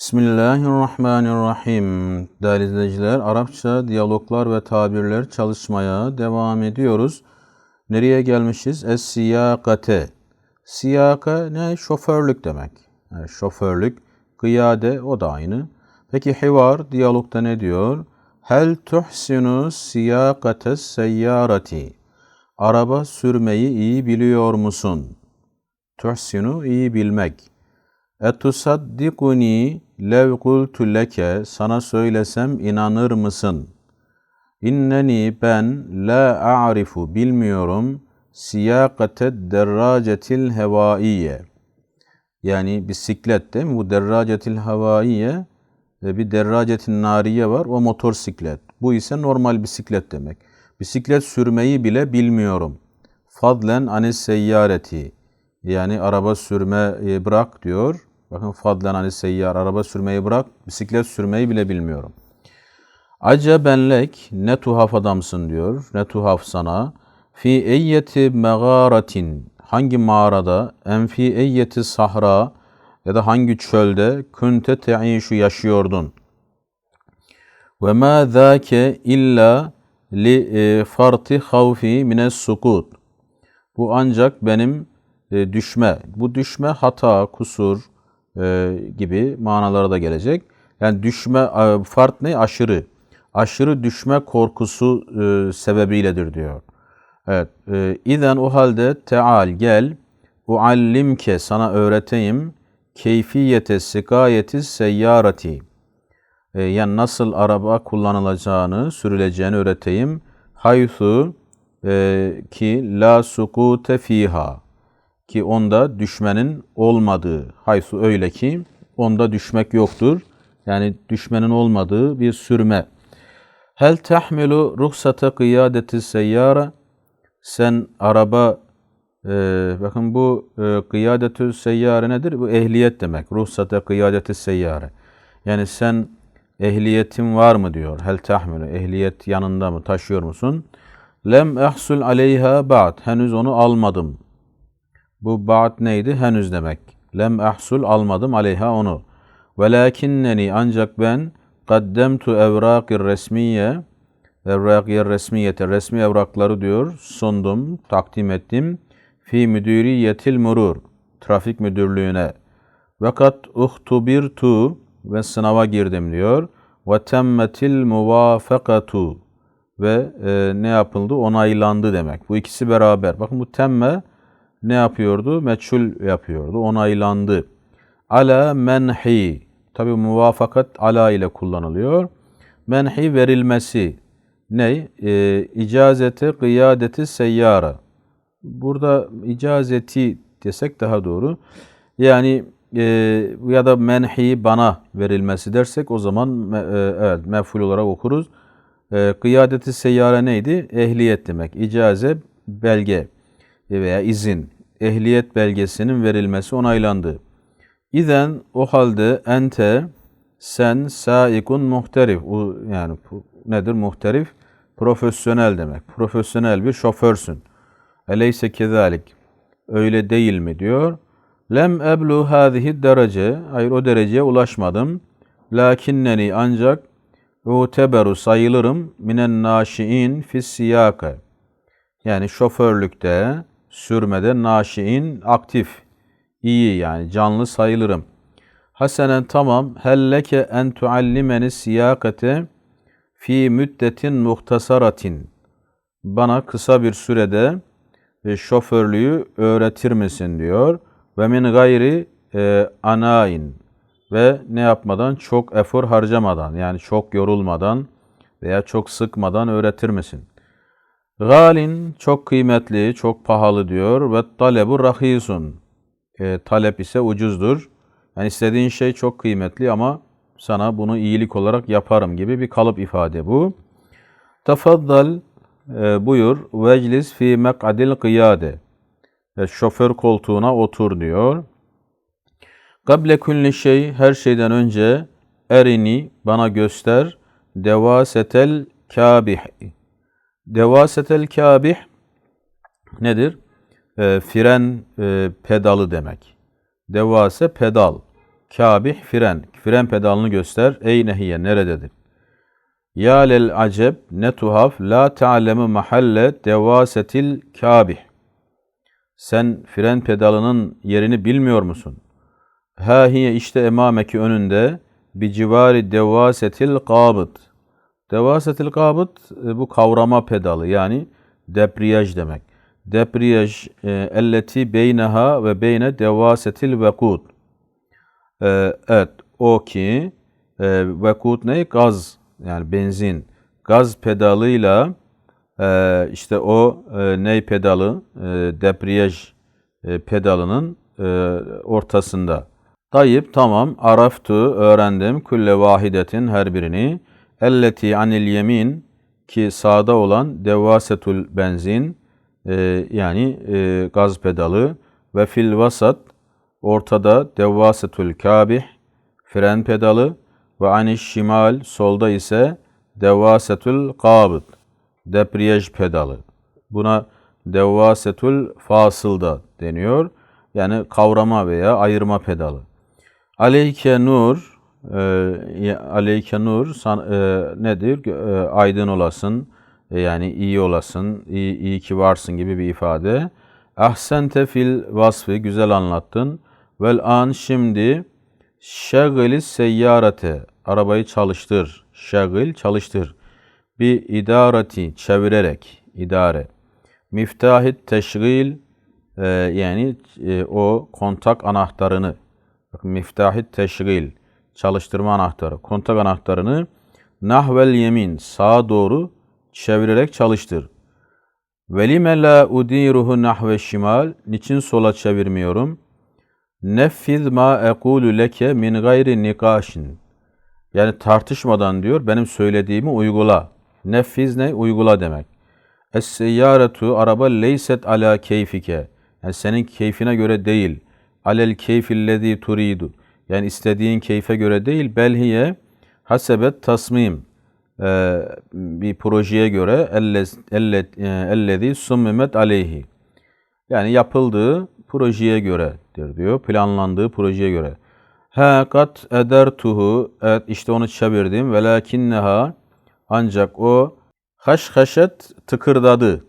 Bismillahirrahmanirrahim. Değerli izleyiciler, Arapça diyaloglar ve tabirler çalışmaya devam ediyoruz. Nereye gelmişiz? Es-siyakate. Siyaka ne? Şoförlük demek. Yani şoförlük. Kıyade o da aynı. Peki hivar diyalogda ne diyor? Hel tuhsinu siyakate seyyarati. Araba sürmeyi iyi biliyor musun? Tuhsinu iyi bilmek. Etusaddikuni lev kultu leke sana söylesem inanır mısın? İnneni ben la a'rifu bilmiyorum siyakate derracetil hevaiye. Yani bisiklet değil mi? Bu derracetil havaiye e, bir derracetin nariye var o motor siklet. Bu ise normal bisiklet demek. Bisiklet sürmeyi bile bilmiyorum. Fadlen anis seyyareti. Yani araba sürme e, bırak diyor. Bakın fadlen anis seyyar araba sürmeyi bırak. Bisiklet sürmeyi bile bilmiyorum. Acebenlek ne tuhaf adamsın diyor. Ne tuhaf sana. Fi eyyeti megaratin hangi mağarada en fi eyyeti sahra ya da hangi çölde kunte te'işu yaşıyordun. Ve ma zâke illa li e, farti havfi mines sukut. Bu ancak benim e, düşme, bu düşme hata, kusur e, gibi manalara da gelecek. Yani düşme, e, fart ne? Aşırı. Aşırı düşme korkusu e, sebebiyledir diyor. Evet. E, İzen o halde teal gel, uallimke sana öğreteyim, keyfiyete sikayeti seyyarati. Yani nasıl araba kullanılacağını, sürüleceğini öğreteyim. Haythu ki la sukute fiha ki onda düşmenin olmadığı, haysu öyle ki onda düşmek yoktur. Yani düşmenin olmadığı bir sürme. Hel tahmilu ruhsata kıyadeti seyyara sen araba e, bakın bu e, kıyadetü seyyare nedir? Bu ehliyet demek. Ruhsata kıyadeti seyyare. Yani sen ehliyetin var mı diyor. Hel tahmilu ehliyet yanında mı taşıyor musun? Lem ehsul aleyha ba'd. Henüz onu almadım. Bu ba'd neydi? Henüz demek. Lem ehsul almadım aleyha onu. Velakinneni ancak ben kaddemtu evrakir resmiye evrakiyel resmiyete resmi evrakları diyor sundum, takdim ettim. Fi müdüriyetil murur trafik müdürlüğüne. Vekat uhtubirtu ve sınava girdim diyor. Ve temmetil muvafakatu ve e, ne yapıldı? Onaylandı demek. Bu ikisi beraber. Bakın bu temme ne yapıyordu? Meçhul yapıyordu. Onaylandı. Ala menhi. Tabi muvafakat ala ile kullanılıyor. Menhi verilmesi. Ne? E, icazete kıyadeti seyyara. Burada icazeti desek daha doğru. Yani e, ya da menhi bana verilmesi dersek o zaman e, evet meful olarak okuruz. E, kıyadeti seyyare neydi? Ehliyet demek. İcaze belge veya izin. Ehliyet belgesinin verilmesi onaylandı. İzen o halde ente sen saikun muhterif. Yani nedir muhterif? Profesyonel demek. Profesyonel bir şoförsün. Eleyse kezalik. Öyle değil mi diyor. Lem eblu hâzihi derece. Hayır o dereceye ulaşmadım. Lakinneni ancak uteberu sayılırım minen naşiin fis siyaka. Yani şoförlükte, sürmede naşiin aktif, iyi yani canlı sayılırım. Hasenen tamam helleke en tuallimeni siyakate fi müddetin muhtasaratin. Bana kısa bir sürede şoförlüğü öğretir misin diyor. Ve min gayri e, anain ve ne yapmadan çok efor harcamadan yani çok yorulmadan veya çok sıkmadan öğretir misin? Galin çok kıymetli, çok pahalı diyor ve talebu rahisun. E, talep ise ucuzdur. Yani istediğin şey çok kıymetli ama sana bunu iyilik olarak yaparım gibi bir kalıp ifade bu. Tefaddal e, buyur veclis fi mek'adil kıyade. E, şoför koltuğuna otur diyor. Kable kulli şey her şeyden önce erini bana göster devasetel kabih. Devasetel kabih nedir? E, fren e, pedalı demek. Devase pedal. Kabih fren. Fren pedalını göster. Ey nehiye nerededir? Ya lel aceb ne tuhaf la ta'lemu mahalle devasetil kabih. Sen fren pedalının yerini bilmiyor musun? Ha hiye işte emameki önünde bi civari devasetil qabıt. Devasetil qabıt e, bu kavrama pedalı yani debriyaj demek. Debriyaj e, elleti beyneha ve beyne devasetil vekut. E, evet o ki e, vekut ne? Gaz yani benzin. Gaz pedalıyla e, işte o e, ney pedalı e, debriyaj e, pedalının e, ortasında. Tayyip tamam araftu öğrendim külle vahidetin her birini. Elleti anil yemin ki sağda olan devasetul benzin e, yani e, gaz pedalı ve fil vasat ortada devasetul kabih fren pedalı ve aniş şimal solda ise devasetul qabıt debriyaj pedalı. Buna devasetul fasılda deniyor. Yani kavrama veya ayırma pedalı. Aleyke nur e, aleyke nur san, e, nedir? E, aydın olasın. E, yani iyi olasın, iyi, iyi ki varsın gibi bir ifade. Ahsente fil vasfı güzel anlattın. Vel an şimdi şagili seyyarete arabayı çalıştır. Şagil çalıştır. Bir idareti çevirerek idare. Miftahit teşgil e, yani e, o kontak anahtarını miftahit teşgil çalıştırma anahtarı kontak anahtarını nahvel yemin sağa doğru çevirerek çalıştır. Velime la udiruhu nahve şimal niçin sola çevirmiyorum? Neffiz ma ekulu leke min gayri nikaşin. Yani tartışmadan diyor benim söylediğimi uygula. Neffiz ne? Uygula demek. Es-seyyaretu araba leyset ala keyfike. Yani senin keyfine göre değil. Alel keyfillezî turidu. Yani istediğin keyfe göre değil. Belhiye hasebet tasmim. Ee, bir projeye göre ellezî summimet aleyhi. Yani yapıldığı projeye göredir diyor. Planlandığı projeye göre. Ha kat edertuhu. Evet işte onu çevirdim. Velakinneha ancak o haş haşet tıkırdadı.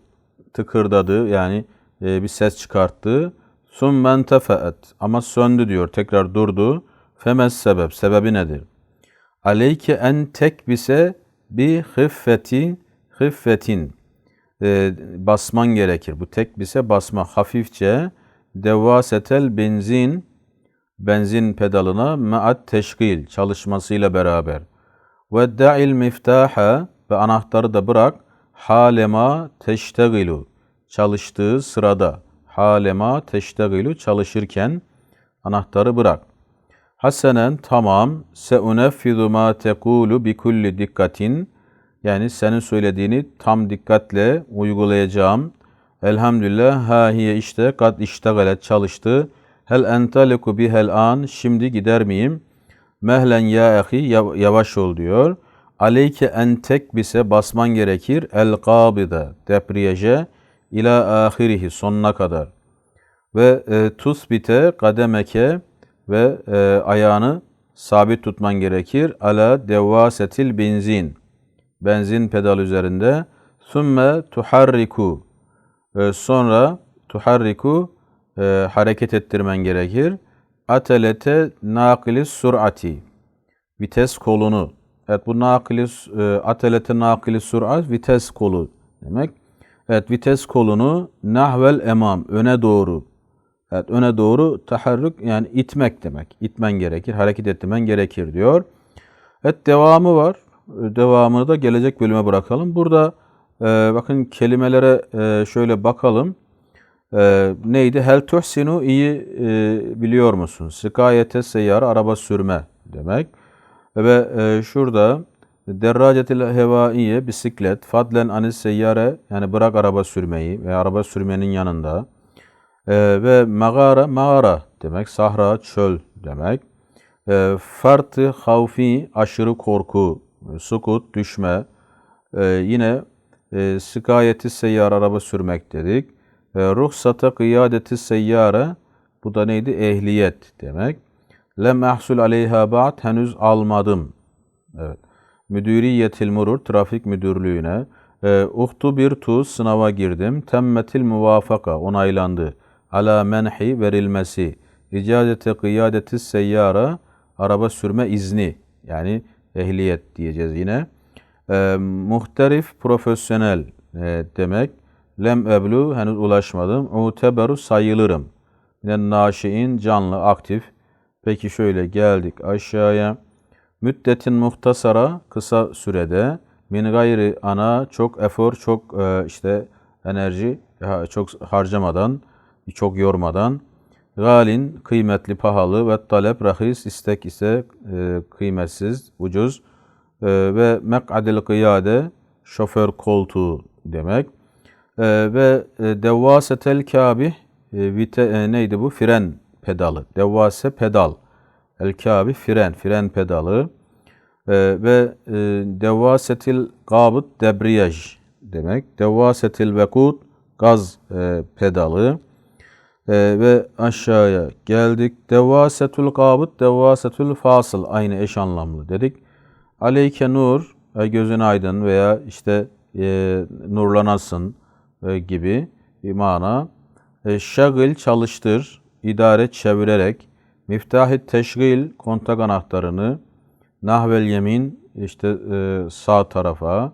Tıkırdadı yani e, bir ses çıkarttı. Summen tefeet ama söndü diyor. Tekrar durdu. Femes sebep. Sebebi nedir? Aleyke en tekbise bi hıffetin hıffetin e, basman gerekir. Bu tekbise basma hafifçe devasetel benzin benzin pedalına maat teşkil çalışmasıyla beraber. Ve da'il miftaha ve anahtarı da bırak halema teştegilu çalıştığı sırada halema teştegilu çalışırken anahtarı bırak. Hasenen tamam seuneffizu ma tekulu bi kulli dikkatin yani senin söylediğini tam dikkatle uygulayacağım. Elhamdülillah ha işte kad iştegalet çalıştı. Hel entaliku bihel an şimdi gider miyim? Mehlen ya ahi yavaş ol diyor. Aleyke en tekbise basman gerekir. El kabide depriyeje ila ahirihi sonuna kadar. Ve e, tusbite kademeke ve e, ayağını sabit tutman gerekir. Ala devasetil benzin. Benzin pedal üzerinde. Sümme tuharriku. E, sonra tuharriku e, hareket ettirmen gerekir. Atelete nakilis surati. Vites kolunu. Evet bu nakilis, e, atelete nakilis surat vites kolu demek. Evet vites kolunu nahvel emam öne doğru. Evet öne doğru taharrük yani itmek demek. İtmen gerekir, hareket ettirmen gerekir diyor. Evet devamı var. Devamını da gelecek bölüme bırakalım. Burada e, bakın kelimelere e, şöyle bakalım. E, neydi? Hel tuhsinu iyi e, biliyor musun? Sikayete seyyar araba sürme demek. Ve e, şurada derracetil hevaiye bisiklet fadlen anis seyyare yani bırak araba sürmeyi ve araba sürmenin yanında e, ve mağara mağara demek sahra çöl demek. E, fartı havfi aşırı korku sukut düşme e, yine e, sikayeti seyyar araba sürmek dedik. E, ruhsata kıyadeti seyyare bu da neydi? Ehliyet demek. Lem ahsul aleyha ba'd henüz almadım. Evet. Müdüriyetil murur trafik müdürlüğüne. E, uhtu bir tu sınava girdim. Temmetil muvafaka onaylandı. Ala menhi verilmesi. İcazete kıyadeti seyyara araba sürme izni yani ehliyet diyeceğiz yine. E, muhterif profesyonel e, demek. Lem eblu henüz ulaşmadım. Uteberu sayılırım. Yine naşiin canlı aktif. Peki şöyle geldik aşağıya. Müddetin muhtasara kısa sürede min gayri ana çok efor çok e, işte enerji çok harcamadan çok yormadan. Galin kıymetli pahalı ve talep rahis istek ise e, kıymetsiz ucuz. E, ve mek'adil kıyade şoför koltuğu demek. E, ve e, devvasetel kabih e, vite, e, neydi bu? Fren pedalı. Devvase pedal. El kabih fren fren pedalı. E, ve e, devvasetil gabıt debriyaj demek. Devvasetil vekut gaz e, pedalı e, ve aşağıya geldik. Devasetul kabıt, devasetul fasıl aynı eş anlamlı dedik. Aleyke nur, e, gözün aydın veya işte e, nurlanasın e, gibi bir mana. E, şagil çalıştır, idare çevirerek. Miftahit teşgil, kontak anahtarını. Nahvel yemin, işte sağ tarafa.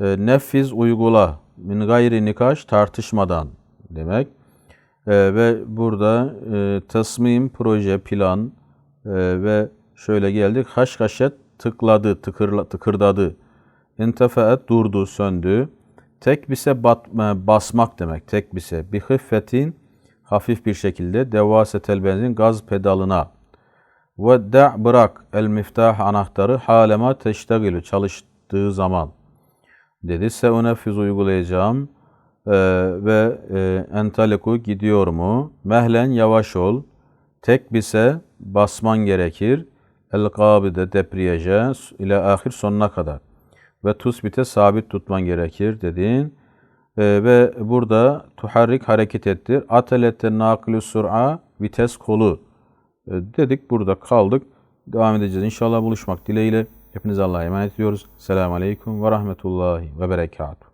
Neffiz uygula, min gayri nikaş tartışmadan demek. Ee, ve burada e, tasmim, proje, plan e, ve şöyle geldik. Haşhaşet tıkladı, tıkırla, tıkırdadı. İntefeet durdu, söndü. Tekbise bat, e, basmak demek. Tekbise. Bir hıffetin hafif bir şekilde devasetel benzin gaz pedalına. Ve da' bırak el miftah anahtarı halema teştagilü çalıştığı zaman dedi. Seuneffiz uygulayacağım Ee, ve e, entaliku gidiyor mu? Mehlen yavaş ol. Tek bise basman gerekir. El kabide depriyaja ile ahir sonuna kadar. Ve tusbite sabit tutman gerekir dedin. Ee, ve burada tuharrik hareket ettir. Atelette naklu sur'a vites kolu Ee, dedik. Burada kaldık. Devam edeceğiz. İnşallah buluşmak dileğiyle. Hepinize Allah'a emanet ediyoruz. Selamun Aleyküm ve Rahmetullahi ve Berekatuhu.